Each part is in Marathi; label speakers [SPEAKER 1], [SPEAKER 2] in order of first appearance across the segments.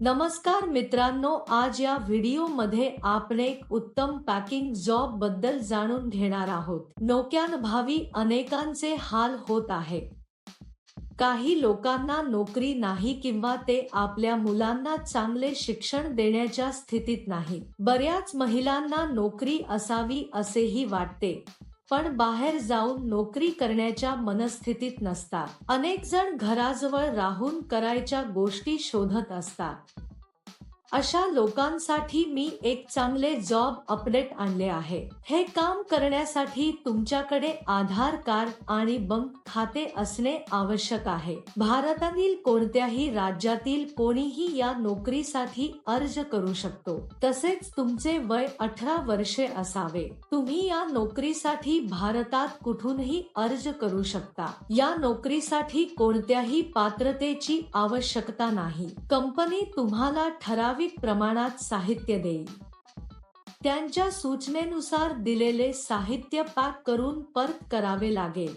[SPEAKER 1] नमस्कार मित्रांनो आज या व्हिडिओमध्ये आपण एक उत्तम पॅकिंग जॉबबद्दल जाणून घेणार आहोत. नोक्यानभावी अनेकांचे हाल होत आहे. काही लोकांना नोकरी नाही किंवा ते आपल्या मुलांना चांगले शिक्षण देण्याच्या स्थितीत नाही. बऱ्याच महिलांना नोकरी असावी असेही वाटते. पण बाहेर जाऊन नोकरी करण्याच्या मनस्थितीत नसतात. अनेक जण घराजवळ राहून करायच्या गोष्टी शोधत असतात. अशा लोकांसाठी मी एक चांगले जॉब अपडेट आणले आहे. हे काम करण्यासाठी तुमच्याकडे आधार कार्ड आणि बँक खाते असणे आवश्यक आहे. भारतातील कोणत्याही राज्यातील कोणीही या नोकरीसाठी अर्ज करू शकतो. तसेच तुमचे वय अठरा वर्षे असावे. तुम्ही या नोकरीसाठी भारतात कुठूनही अर्ज करू शकता. या नोकरीसाठी कोणत्याही पात्रतेची आवश्यकता नाही. कंपनी तुम्हाला ठराविक प्रमाणात साहित्य देईल. त्यांच्या सूचनेनुसार दिलेले साहित्य पॅक करून परत करावे लागेल.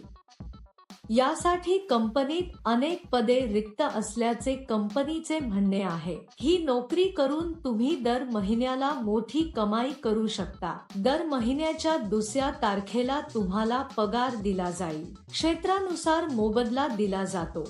[SPEAKER 1] यासाठी कंपनीत अनेक पदे रिक्त असल्याचे कंपनीचे म्हणणे आहे. ही नोकरी करून तुम्ही दर महिन्याला मोठी कमाई करू शकता. दर महिन्याच्या दुसऱ्या तारखेला तुम्हाला पगार दिला जाईल. क्षेत्रानुसार मोबदला दिला जातो.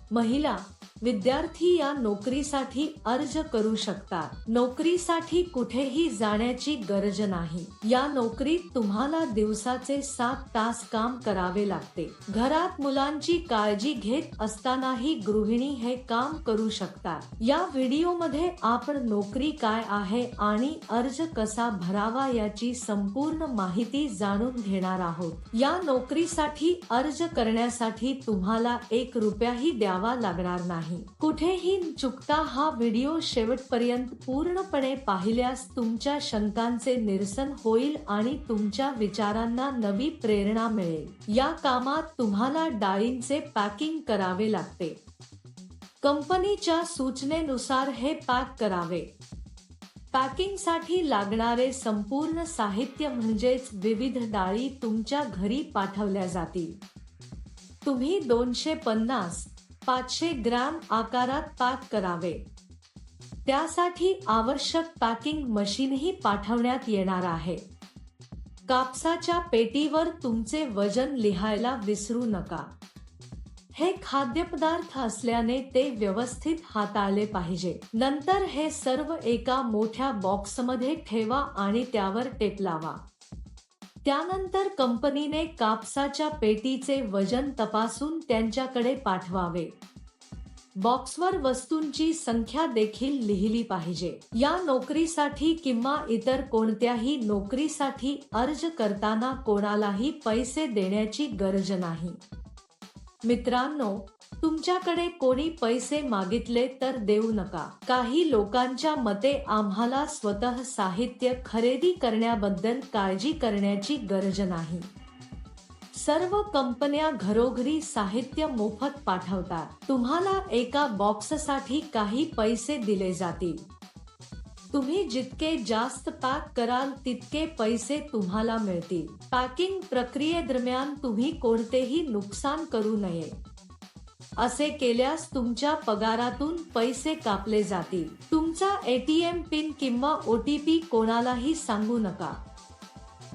[SPEAKER 1] महिला विद्यार्थी या नोकरीसाठी अर्ज करू शकतात. नोकरीसाठी कुठेही जाण्याची गरज नाही. या नोकरीत तुम्हाला दिवसाचे सात तास काम करावे लागते. घरात मुलांची काळजी घेत असतानाही गृहिणी हे काम करू शकतात. या व्हिडिओमध्ये आपण नोकरी काय आहे आणि अर्ज कसा भरावा याची संपूर्ण माहिती जाणून घेणार आहोत. या नोकरीसाठी अर्ज करण्यासाठी तुम्हाला एक रुपयाही द्यावा लागणार नाही. कुठेही चुकता हा व्हिडिओ शेवटपर्यंत पूर्णपणे पाहिल्यास तुमच्या शंकांचे निरसन होईल आणि तुमच्या विचारांना नवी प्रेरणा मिळेल. या कामात तुम्हाला डाळींचे पॅकिंग करावे लागते. कंपनीच्या सूचनेनुसार हे पॅक करावे. पॅकिंगसाठी लागणारे संपूर्ण साहित्य म्हणजेच विविध डाळी तुमच्या घरी पाठवल्या जातील. तुम्ही दोनशे पन्नास पाचशे ग्रॅम आकारात पॅक करावे. त्यासाठी आवश्यक पॅकिंग मशीनही पाठवण्यात येणार आहे. कापसाच्या पेटीवर तुमचे वजन लिहायला विसरू नका. हे खाद्यपदार्थ असल्याने ते व्यवस्थित हाताळले पाहिजे. नंतर हे सर्व एका मोठ्या बॉक्समध्ये ठेवा आणि त्यावर टेप लावा. त्यानंतर कंपनीने कापसाच्या पेटीचे वजन तपासून त्यांच्याकडे पाठवावे. बॉक्सवर वस्तूंची संख्या देखील लिहिली पाहिजे. या नोकरीसाठी किंवा इतर कोणत्याही नोकरीसाठी अर्ज करताना कोणालाही पैसे देण्याची गरज नाही. मित्रांनो तुमच्याकडे कोणी पैसे मागितले तर देऊ नका. काही लोकांच्या मते आम्हाला स्वतः साहित्य खरेदी करण्याबद्दल काळजी करण्याची गरज नाही. सर्व कंपन्या घरोघरी साहित्य मोफत पाठवतात. तुम्हाला एका बॉक्ससाठी काही पैसे दिले जातील. तुम्ही जितके जास्त पॅक कराल तितके पैसे तुम्हाला मिळतील. पॅकिंग प्रक्रियेदरम्यान तुम्ही कोणतेही नुकसान करू नये. असे केल्यास तुमच्या पगारातून पैसे कापले जातील. तुमचा एटीएम पिन किंवा ओटीपी कोणालाही सांगू नका.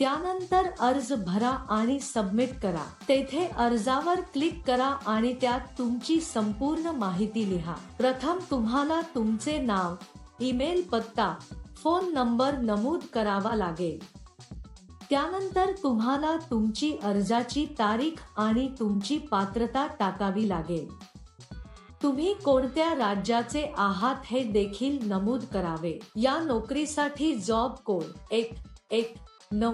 [SPEAKER 1] त्यानंतर अर्ज भरा आणि सबमिट करा. तेथे अर्जावर क्लिक करा आणि त्यात तुमची संपूर्ण माहिती लिहा. प्रथम तुम्हाला तुमचे नाव ईमेल पत्ता फोन नंबर नमूद करावा लागेल. त्यानंतर तुम्हाला तुमची अर्जाची तारीख आणि तुमची पात्रता टाकावी लागेल. तुम्ही कोणत्या राज्याचे आहात हे देखील नमूद करावे. या नोकरीसाठी जॉब कोड एक एक नऊ.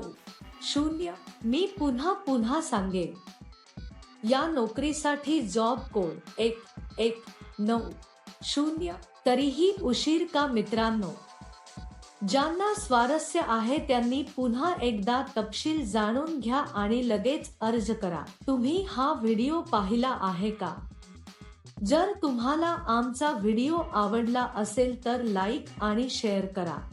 [SPEAKER 1] शून्य. मी पुन्हा पुन्हा सांगेन. या नोकरीसाठी जॉब कोड एक एक नऊ. शून्य. तरीही उशीर का मित्रांनो? ज्यांना स्वारस्य आहे त्यांनी पुन्हा एकदा तपशील जाणून घ्या आणि लगेच अर्ज करा. तुम्ही हा व्हिडिओ पाहिला आहे का? जर तुम्हाला आमचा व्हिडिओ आवडला असेल तर लाईक आणि शेअर करा.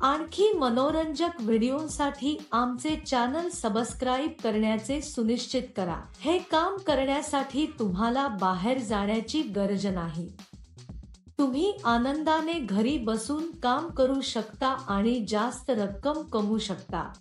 [SPEAKER 1] आणखी मनोरंजक व्हिडिओसाठी आमचे चॅनल सबस्क्राईब करण्याचे सुनिश्चित करा. हे काम करण्यासाठी तुम्हाला बाहेर जाण्याची गरज नाही. तुम्ही आनंदाने घरी बसून काम करू शकता आणि जास्त रक्कम कमवू शकता.